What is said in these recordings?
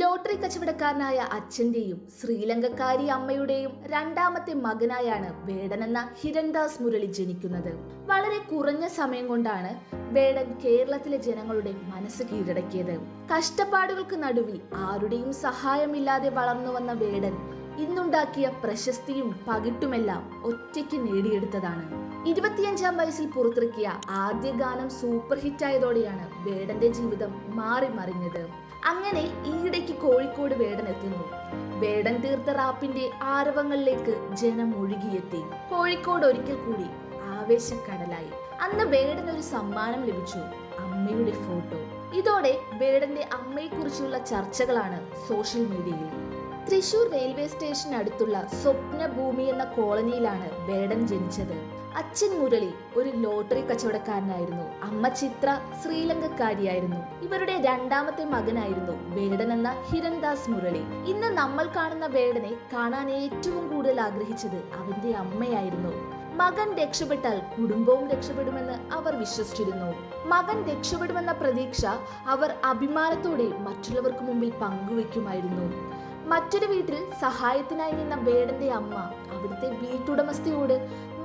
Lottery കച്ചവടക്കാരനായ അച്ഛന്റെയും ശ്രീലങ്കക്കാരി അമ്മയുടെയും രണ്ടാമത്തെ മകനായാണ് വേടൻ എന്ന ഹിരൺദാസ് മുരളി ജനിക്കുന്നത്. വളരെ കുറഞ്ഞ സമയം കൊണ്ടാണ് വേടൻ കേരളത്തിലെ ജനങ്ങളുടെ മനസ്സ് കീഴടക്കിയത്. കഷ്ടപ്പാടുകൾക്ക് നടുവിൽ ആരുടെയും സഹായമില്ലാതെ വളർന്നു വന്ന വേടൻ ഇന്നുണ്ടാക്കിയ പ്രശസ്തിയും പകിട്ടുമെല്ലാം ഒറ്റയ്ക്ക് നേടിയെടുത്തതാണ്. ഇരുപത്തിയഞ്ചാം വയസ്സിൽ പുറത്തിറക്കിയ ആദ്യ ഗാനം സൂപ്പർ ഹിറ്റായതോടെയാണ് വേടന്റെ ജീവിതം മാറി മറിഞ്ഞത്. അങ്ങനെ ഈയിടയ്ക്ക് കോഴിക്കോട് വേടൻ എത്തുന്നു. വേടൻ തീർത്ത റാപ്പിന്റെ ആരവങ്ങളിലേക്ക് ജനം ഒഴുകിയെത്തി. കോഴിക്കോട് ഒരിക്കൽ കൂടി ആവേശക്കടലായി. അന്ന് വേടൻ ഒരു സമ്മാനം ലഭിച്ചു. അമ്മയുടെ ഫോട്ടോ. ഇതോടെ വേടന്റെ അമ്മയെക്കുറിച്ചുള്ള ചർച്ചകളാണ് സോഷ്യൽ മീഡിയയിൽ. തൃശൂർ റെയിൽവേ സ്റ്റേഷനടുത്തുള്ള സ്വപ്ന ഭൂമി എന്ന കോളനിയിലാണ് ബേഡൻ ജനിച്ചത്. അച്ഛൻ മുരളി ഒരു ലോട്ടറി കച്ചവടക്കാരനായിരുന്നു. അമ്മ ചിത്ര ശ്രീലങ്കക്കാരിയായിരുന്നു. ഇവരുടെ രണ്ടാമത്തെ മകനായിരുന്നു വേടൻ എന്ന ഹിരൺദാസ് മുരളി. ഇന്ന് നമ്മൾ കാണുന്ന വേടനെ കാണാൻ ഏറ്റവും കൂടുതൽ ആഗ്രഹിച്ചത് അവന്റെ അമ്മയായിരുന്നു. മകൻ രക്ഷപ്പെട്ടാൽ കുടുംബവും രക്ഷപ്പെടുമെന്ന് അവർ വിശ്വസിച്ചിരുന്നു. മകൻ രക്ഷപ്പെടുമെന്ന പ്രതീക്ഷ അവർ അഭിമാനത്തോടെ മറ്റുള്ളവർക്ക് മുമ്പിൽ പങ്കുവെക്കുമായിരുന്നു. മറ്റൊരു വീട്ടിൽ സഹായത്തിനായി നിന്ന വേടന്റെ അമ്മ അവിടുത്തെ വീട്ടുടമസ്ഥയോട്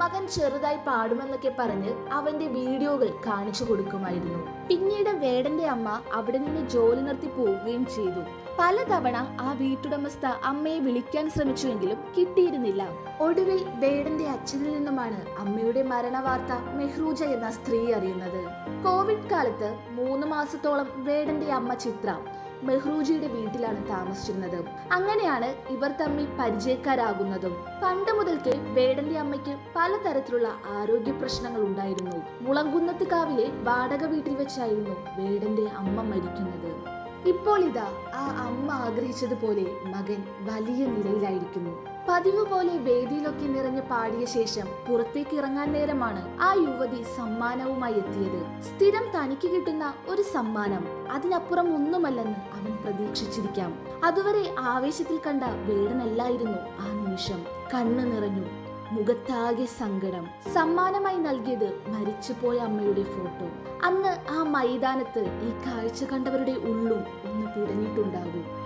മകൻ ചെറുതായി പാടുമെന്നൊക്കെ പറഞ്ഞ് അവന്റെ വീഡിയോകൾ കാണിച്ചു കൊടുക്കുമായിരുന്നു. പിന്നീട് വേടന്റെ അമ്മ അവിടെ നിന്ന് ജോലി നിർത്തി പോവുകയും ചെയ്തു. പലതവണ ആ വീട്ടുടമസ്ഥ അമ്മയെ വിളിക്കാൻ ശ്രമിച്ചുവെങ്കിലും കിട്ടിയിരുന്നില്ല. ഒടുവിൽ വേടന്റെ അച്ഛനിൽ നിന്നുമാണ് അമ്മയുടെ മരണവാർത്ത മെഹ്റൂജ എന്ന സ്ത്രീ അറിയുന്നത്. കോവിഡ് കാലത്ത് മൂന്ന് മാസത്തോളം വേടന്റെ അമ്മ ചിത്ര മെഹ്റൂജിയുടെ വീട്ടിലാണ് താമസിച്ചിരുന്നത്. അങ്ങനെയാണ് ഇവർ തമ്മിൽ പരിചയക്കാരാകുന്നതും. പണ്ട് മുതൽക്കേ വേടന്റെ അമ്മയ്ക്ക് പലതരത്തിലുള്ള ആരോഗ്യ പ്രശ്നങ്ങൾ ഉണ്ടായിരുന്നു. മുളങ്കുന്നത്ത് കാവിലെ വാടക വീട്ടിൽ വെച്ചായിരുന്നു വേടന്റെ അമ്മ മരിക്കുന്നത്. ഇപ്പോൾ ഇതാ ആ അമ്മ ആഗ്രഹിച്ചതുപോലെ മകൻ വലിയ നിലയിലായിരിക്കുന്നു. പതിവ് പോലെ വേദിയിലൊക്കെ നിറഞ്ഞ് പാടിയ ശേഷം പുറത്തേക്ക് ഇറങ്ങാൻ നേരമാണ് ആ യുവതി സമ്മാനവുമായി എത്തിയത്. സ്ഥിരം തനിക്ക് കിട്ടുന്ന ഒരു സമ്മാനം. അതിനപ്പുറം ഒന്നുമല്ലെന്ന് അവൻ പ്രതീക്ഷിച്ചിരിക്കാം. അതുവരെ ആവേശത്തിൽ കണ്ട വേടനല്ലായിരുന്നു ആ നിമിഷം. കണ്ണു നിറഞ്ഞു. മുഖത്താകെ സങ്കടം. സമ്മാനമായി നൽകിയത് മരിച്ചുപോയ അമ്മയുടെ ഫോട്ടോ. അന്ന് ആ മൈതാനത്ത് ഈ കാഴ്ച കണ്ടവരുടെ ഉള്ളും ഒന്ന് പിടഞ്ഞിട്ടുണ്ടാകും.